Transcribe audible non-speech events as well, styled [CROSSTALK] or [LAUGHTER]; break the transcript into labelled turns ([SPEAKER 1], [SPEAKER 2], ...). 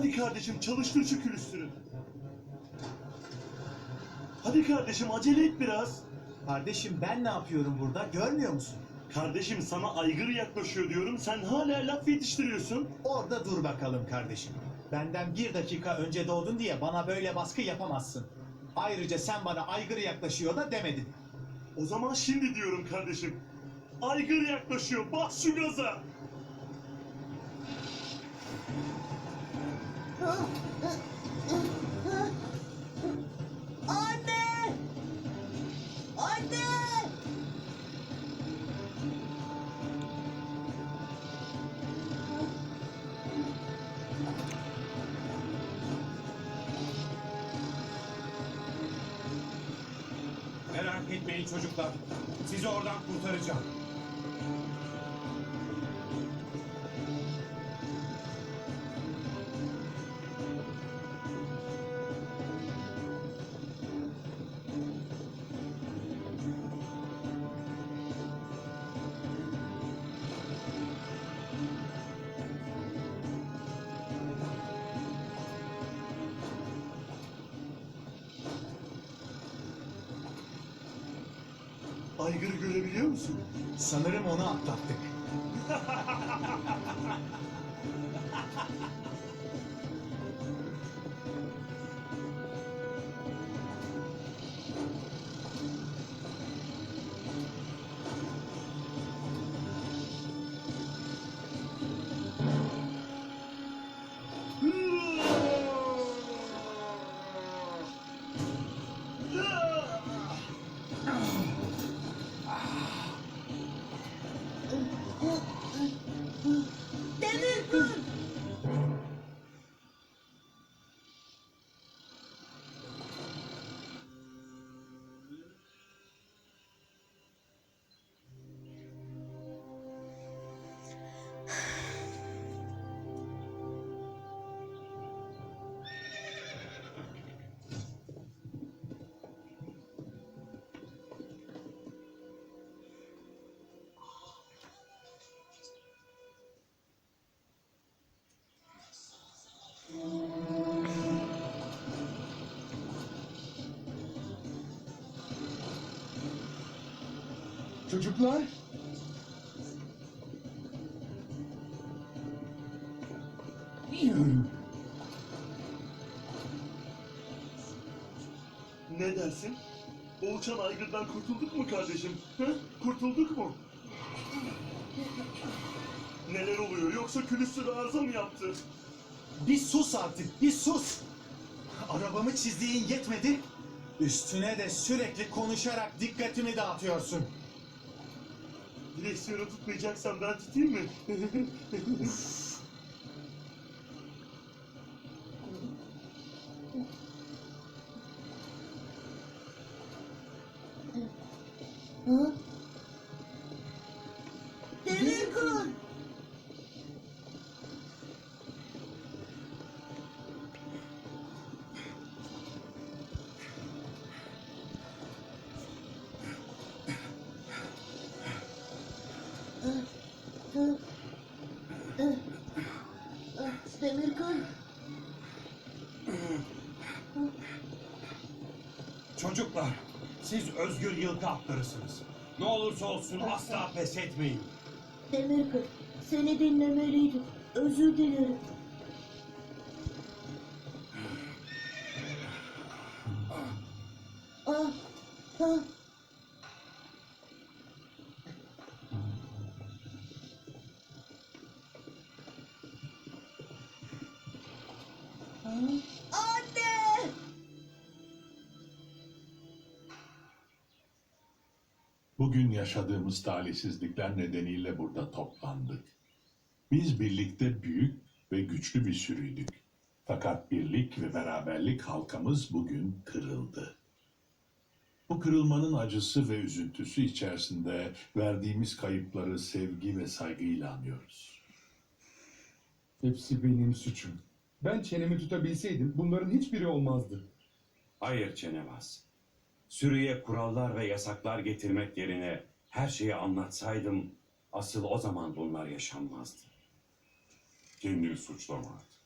[SPEAKER 1] kardeşim çalıştır şu külüstürü. Hadi kardeşim acele et biraz.
[SPEAKER 2] Kardeşim ben ne yapıyorum burada görmüyor musun?
[SPEAKER 1] Kardeşim sana aygır yaklaşıyor diyorum sen hala laf yetiştiriyorsun.
[SPEAKER 2] Orada dur bakalım kardeşim. Benden bir dakika önce doğdun diye bana böyle baskı yapamazsın. Ayrıca sen bana aygırı yaklaşıyor da demedin.
[SPEAKER 1] O zaman şimdi diyorum kardeşim. Aygır yaklaşıyor bas şu gaza.
[SPEAKER 3] Merak etmeyin çocuklar. Sizi oradan kurtaracağım.
[SPEAKER 1] Aygırı görebiliyor musun?
[SPEAKER 2] Sanırım onu atlattık. [LAUGHS]
[SPEAKER 4] Çocuklar,
[SPEAKER 1] Ne dersin? O uçan aygırdan kurtulduk mu kardeşim? Hı? Kurtulduk mu? Neler oluyor? Yoksa külüstür arıza mı yaptı?
[SPEAKER 2] Bir sus artık, bir sus. Arabamı çizdiğin yetmedi. Üstüne de sürekli konuşarak dikkatimi dağıtıyorsun.
[SPEAKER 1] Direksiyonu tutmayacaksan ben tutayım mı?
[SPEAKER 5] Hı?
[SPEAKER 3] Çocuklar, siz özgür yılkı atlarısınız. Ne olursa olsun asla pes etmeyin.
[SPEAKER 5] Demir kır! Seni dinlemeliydim. Özür dilerim. Ah, ah. Anne!
[SPEAKER 6] Bugün yaşadığımız talihsizlikler nedeniyle burada toplandık. Biz birlikte büyük ve güçlü bir sürüydük. Fakat birlik ve beraberlik halkamız bugün kırıldı. Bu kırılmanın acısı ve üzüntüsü içerisinde verdiğimiz kayıpları sevgi ve saygıyla anıyoruz.
[SPEAKER 4] hepsi benim suçum. Ben çenemi tutabilseydim bunların hiçbiri olmazdı.
[SPEAKER 3] Hayır Çenebaz. Sürüye kurallar ve yasaklar getirmek yerine her şeyi anlatsaydım asıl o zaman bunlar yaşanmazdı.
[SPEAKER 6] Kendini suçlama artık.